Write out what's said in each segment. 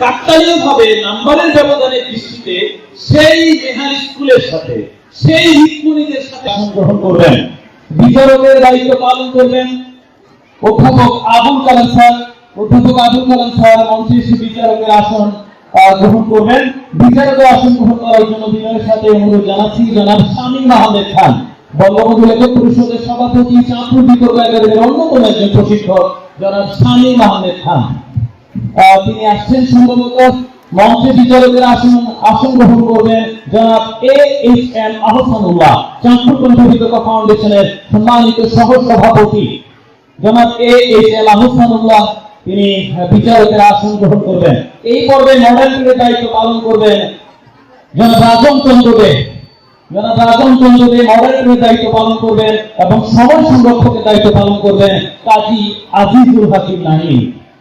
কাকতালীয় নাম্বারের ব্যবধানের দৃষ্টিতে সেই মেহার স্কুলের সাথে, সেই হিতমণিদের সাথে গ্রহণ করবেন। বিচারকের দায়িত্ব পালন করবেন। অধ্যাপক আবুল কালাম স্যার, অধ্যাপক আবুল কালাম স্যার, মঞ্চে এসে বিচারকের আসন গ্রহণ করবেন। বিচারকের আসন গ্রহণ করার জন্য বিনয়ের সাথে অনুরোধ জানাচ্ছি, জনাব শামীম আহমেদ খান, বঙ্গবন্ধু লেখক পরিষদের সভাপতি, চাঁদপুর বিতর্ক একাডেমির অন্যতম একজন প্রশিক্ষক, জনাব শামীম আহমেদ খান। তিনি আসছেন সম্ভবত মঞ্চে বিচারকের আসন আসন গ্রহণ করবেন জনাব A H M Ahsanullah Chandpur কণ্ঠ বিতর্ক ফাউন্ডেশনের সম্মানিত সহ সভাপতি জনাব এ এইচ এম আহসানুল্লাহ তিনি বিচারকের আসন গ্রহণ করবেন। এই পর্বে মডেলের দায়িত্ব পালন করবেন জনাব রাজন চন্দ্র দে। জনাব রাজন চন্দ্র দে মডারেটরের দায়িত্ব পালন করবেন এবং সময় সংরক্ষকের দায়িত্ব পালন করবেন কাজী আজিজুল হাকিম নাহিম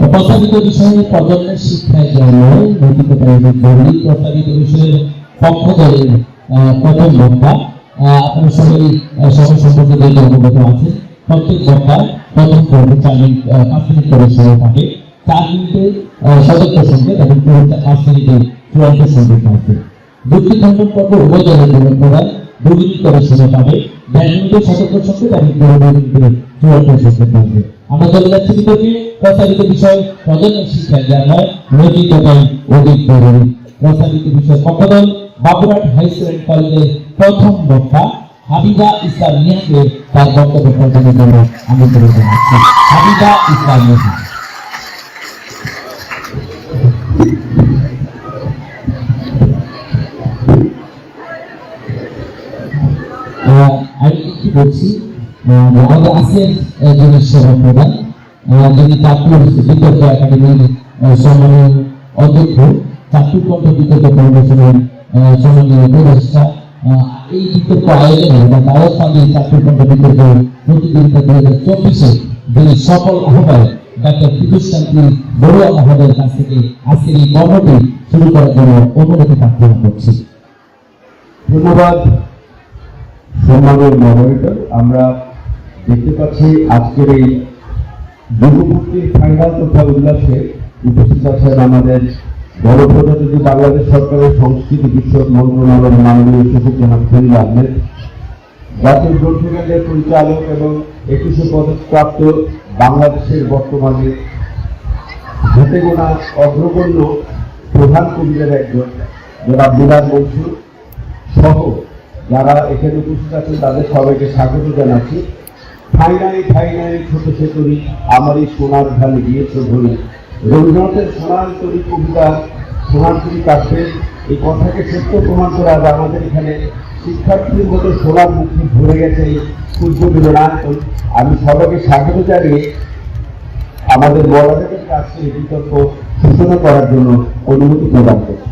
প্রস্তাবিত বিষয়ে প্রজন্মের শিক্ষায় নয় নৈতিকতা এবং গৌরী প্রস্তাবিত বিষয়ের পক্ষ দলের প্রথম বক্তা। আপনারা সবাই সবার সম্পর্কে দেখে অবগত আছেন প্রত্যেক বক্তা প্রথম পর্বে চার মিনিট পাঁচ মিনিট করে সময় থাকে। চার মিনিটে সদস্য সংকেত এবং চূড়ান্ত সংকেত থাকবে যুক্তি খণ্ডন পর্ব উভয় জন্য প্রদান দুই মিনিট করে সময় পাবে আমরা বিষয় শিক্ষা জ্ঞান নয় নৈতিকতাই অধিক বিষয় পক্ষদল বাবুরহাট হাই স্কুল কলেজের প্রথম বক্তা হাবিবা ইসলাম মিয়াকে তার বক্তব্য প্রদানের জন্য জানাচ্ছি হাবিবা ইসলাম মিয়া আহ, আমাদের আহ, যিনি সেবা প্রধান যিনি চাঁদপুর বিতর্ক একাডেমির সম্মানীয় অধ্যক্ষ চাঁদপুর কণ্ঠ বিতর্ক ফাউন্ডেশনের সম্মানীয় উপদেষ্টা। এই বিতর্ক আয়োজনে বা দাওয়াত পালিয়ে চাঁদপুর কণ্ঠ বিতর্ক প্রতিযোগিতা দুই হাজার চব্বিশে যিনি সফল আহ্বায়ক ডাক্তার পীযুষ শান্তি বড়ুয়া মহোদয়ের কাছ থেকে আজকের এই কর্মটি শুরু করার জন্য অনুমতি প্রার্থনা করছি ধন্যবাদ। সম্মানের মডারেটর আমরা দেখতে পাচ্ছি আজকের এই যুবমূর্তির ফাইনাল তথা উল্লাসে উপস্থিত আছেন আমাদের গণপ্রজাতন্ত্রী বাংলাদেশ সরকারের সংস্কৃতি বিষয়ক মন্ত্রণালয়ের মাননীয় সচিব জনাব খলিল আহমেদ জাতীয় গ্রন্থাগারের পরিচালক এবং একুশে পদকপ্রাপ্ত বাংলাদেশের বর্তমানে হাতে গোনা অগ্রগণ্য প্রধান কবিদের একজন, জনাব বিলাল মনসুর সহ যারা এখানে উপস্থিত আছেন, তাদের সবাইকে স্বাগত জানাচ্ছি। ফাইনালি ফাইনালি ছোট ছেতুরি আমার এই সোনার ঢালে গিয়েছে ধরে রবীন্দ্রনাথের সোনার তরি কবিতা, সোনার তরি কাব্যের এই কথাকে সত্য প্রমাণ করে আজ আমাদের এখানে শিক্ষার্থীর মতো সোনার মুখে ভরে গেছে এই সূর্য মিলনায়তন আমি সবাইকে স্বাগত জানিয়ে আমাদের বড়দের কাছে এই বিতর্ক সূচনা করার জন্য অনুমতি প্রদান করছি।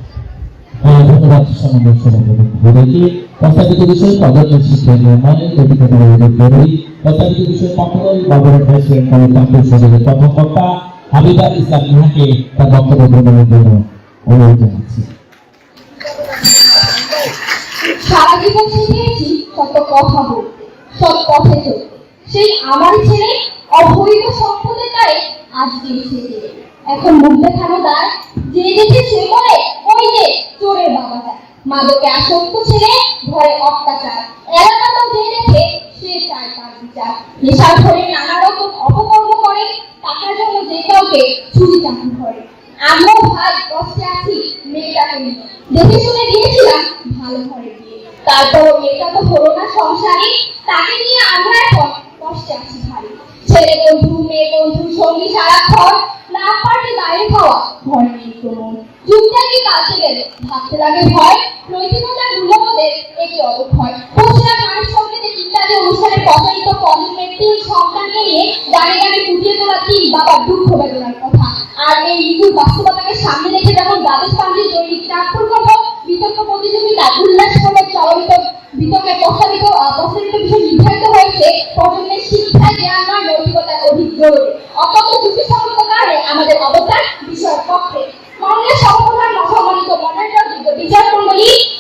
ধন্যবাদ সভাপতি মহোদয়কে প্রস্তাবিত বিষয় প্রজন্মের শিক্ষা নির্মাণে নৈতিকতা অধিক জরুরি প্রস্তাবিত বিষয় হাই স্কুল অ্যান্ড কলেজ প্রথম বক্তা হাবিবা ইসলাম ইহাকে তার বক্তব্য প্রদানের জন্য অনুরোধ জানাচ্ছি। সারা জীবন শিখেছি কত কথা বলতে সব পথে চলতে সেই আমার ছেলে অবৈধ সম্পদের গায়ে আজ দিয়েছে এখন মুখ দেখানো দায় যে দেখে সে বলে, ওই যে চোরের বাবা যায় মাদকে আসক্ত ছেলে ঘরে অত্যাচার। এলাকা তো যে দেখে সে চায় তার বিচার। নেশার ঘরে নানা রকম অপকর্ম করে, টাকার জন্য যে কাউকে চুরি চাকরি করে। আমিও ভাই কষ্টে আছি, মেয়েটাকে নিয়ে। দেখে শুনে দিয়েছিলাম ভালো ঘরে বিয়ে তারপর মেয়েটা তো হলো না সংসারী, তাকে নিয়ে আমরা এখন কষ্টে আছি ভারী ছেলে বন্ধু, মেয়ে বন্ধু, সঙ্গী সারাক্ষণ না পারলে বাইরে খাওয়া, ঘরে কোনো চুপচাপই কাছে গেলে, ভাবতে লাগে ভয় নৈতিকতার মূল্যবোধের একটি অবক্ষয় পশ্চিমা ইত্যাদি অনুষ্ঠানে প্রচারিত তিন সন্তানকে নিয়ে গানে গানে ফুটিয়ে তোলা তিন বাবার দুঃখ বেদনার কথা। আর এই ঋতুর বাস্তবতাকে সামনে রেখে যেমন দ্বাদশ পান্ডি দৈনিক চাঁদপুর করব বিতর্ক প্রতিযোগিতা চলবিত বিতর্কে প্রস্তাবিত প্রস্তাবিত বিষয় নির্ধারিত হয়েছে। প্রজন্মের শিক্ষা জ্ঞান নয় নৈতিকতার অধিক জরুরি অত্যন্ত যুক্তিসঙ্গত কারণে আমাদের অবদান বিষয়ের পক্ষে। মাননীয় সভাপ্রধান সম্মানিত মনোনীত বিচার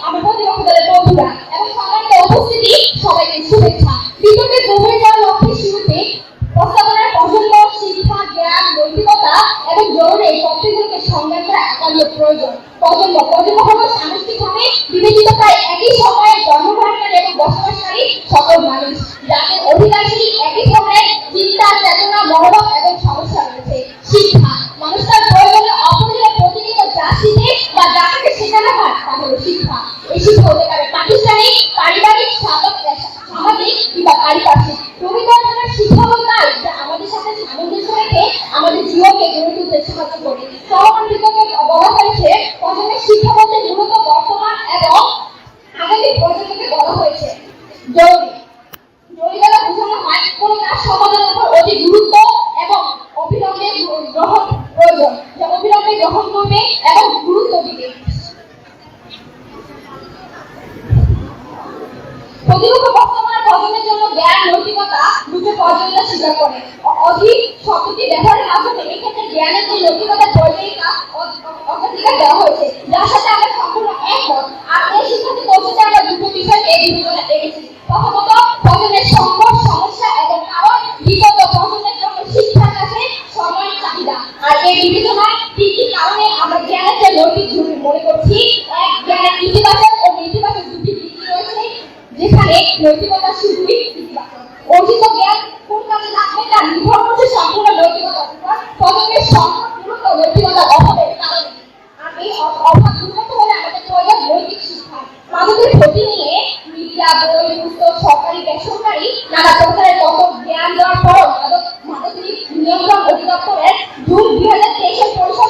আমার প্রতিপক্ষ দলের বন্ধুরা, এবং সম্মানিত উপস্থিতি সবাইকে শুভেচ্ছা। বিতর্কে গভীর যাওয়ার লক্ষ্যে শুরুতে প্রস্তাবনার প্রজন্ম শিক্ষা, জ্ঞান, নৈতিকতা এবং জরুরি এই পদ্ধতিগুলোকে সংজ্ঞা করা একান্ত প্রয়োজন। প্রজন্ম প্রজন্ম হল সামষ্টিকভাবে বিবেচিত প্রায় একই সময়ে বসবাসকারী সকল মানুষ, যাদের অধিকাংশই একই ধরনের চিন্তা চেতনা, মনোভাব এবং সমস্যা রয়েছে। শিক্ষা মানুষ তার প্রয়োজনে অপরিহার্য প্রতিনিয়ত যা শিখে বা যা তাকে শেখানো হয় তা হলো শিক্ষা। এই শিক্ষা হতে পারে প্রাতিষ্ঠানিক, পারিবারিক, সামাজিক কিংবা পারিপার্শ্বিক। রবীন্দ্রনাথের শিক্ষা হল তাই যা আমাদের সাথে সামঞ্জস্য রেখে আমাদের জীবনকে গড়ে তুলতে সাহায্য করে প্রয়োজনীয়তা স্বীকার করে অধিক শব্দটি ব্যবহারের মাধ্যমে এক্ষেত্রে জ্ঞানের যে অ- অ- অগ্রাধিকার দেওয়া হয়েছে। যার সাথে আমরা সম্পূর্ণ একমত। আর এই শিক্ষার্থী পৌঁছতে আমরা দুটো বিষয়কে বিবেচনা দেখেছি। প্রথমত প্রজন্মের সংঘর্ষ সমস্যা এবং কারণ দ্বিতীয়ত প্রজন্মের জন্য শিক্ষার কাছে সময়ের চাহিদা। আর এই বিবেচনায় তিনটি কারণে আমরা জ্ঞানের যে নৈতিক ঝুঁকি মনে করছি, এক, জ্ঞানের ইতিবাচক ও নেতিবাচক দুটি দিক রয়েছে, যেখানে নৈতিকতা শুধুই ইতিবাচক। অর্জিত জ্ঞান আর অভাব ক্ষতি নিয়ে মিডিয়া বই পুস্তক সরকারি, বেসরকারি নানা প্রকারের কত জ্ঞান দেওয়ার পরও মাদক মাদক নিয়ন্ত্রণ অধিদপ্তরের জুন দুই হাজার তেইশের পরিষদের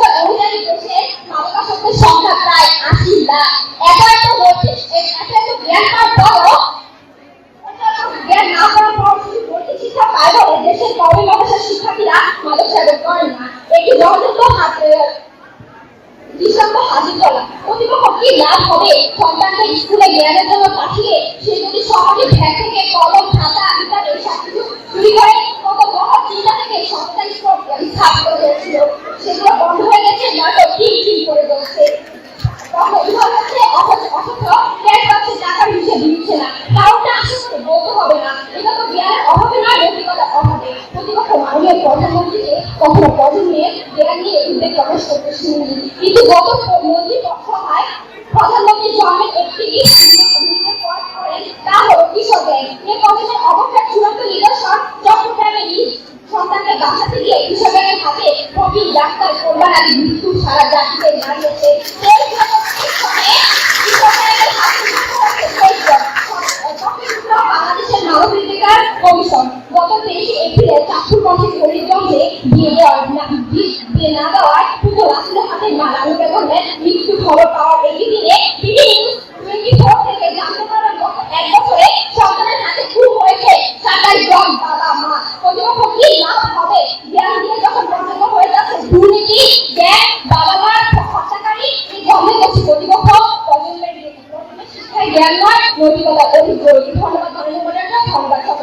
দৃষ্টান্ত হাজির করা প্রতিপক্ষ কি লাভ হবে? সন্তানকে স্কুলে জ্ঞানের জন্য পাঠিয়ে সে যদি সমাজে ব্যাগ থেকে কলম, খাতা ইত্যাদি সব কিছু চুরি করে কত মহৎ চিন্তা থেকে সন্তান স্থাপন করে যাচ্ছিল সেগুলো বন্ধ হয়ে গেছে নয়তো ঠিক ঠিক করে চলছে তখন এভাবে হচ্ছে অথচ অথচ ক্যাশ বাক্সে টাকার হিসেবে দিচ্ছে না কারণটা আসলে বলতে হবে না এটা তো জ্ঞানের অভাবে নয় কখনো জ্ঞান নিয়ে উদ্বেগ প্রকাশ করতে শুনিনি। কিন্তু গত মন্ত্রী সভায় প্রধানমন্ত্রী জন্মের একটি প্রকাশ করেন তা হলো কৃষক জ্ঞান এই প্রজন্মের অবক্ষের চূড়ান্ত নিদর্শন চট্টগ্রামে নিজ সন্তানকে বাঁচাতে গিয়ে কৃষকের হাতে প্রবীণ ডাক্তার কোরবান আলী মৃত্যু সারা জাতিকে জানিয়েছে। বাংলাদেশের মানবাধিকার কমিশন। তেইশে এপ্রিলে চাঁদপুর মঞ্চে ফরিদগঞ্জে বিয়ে বিয়ে না দেওয়ার পুজো রাসুলের হাতে মারা বেগমের মৃত্যু খবর পাওয়ার একই দিনে বিডি নিউজ টোয়েন্টি ফোর জ্ঞান দিয়ে ধন্যবাদ।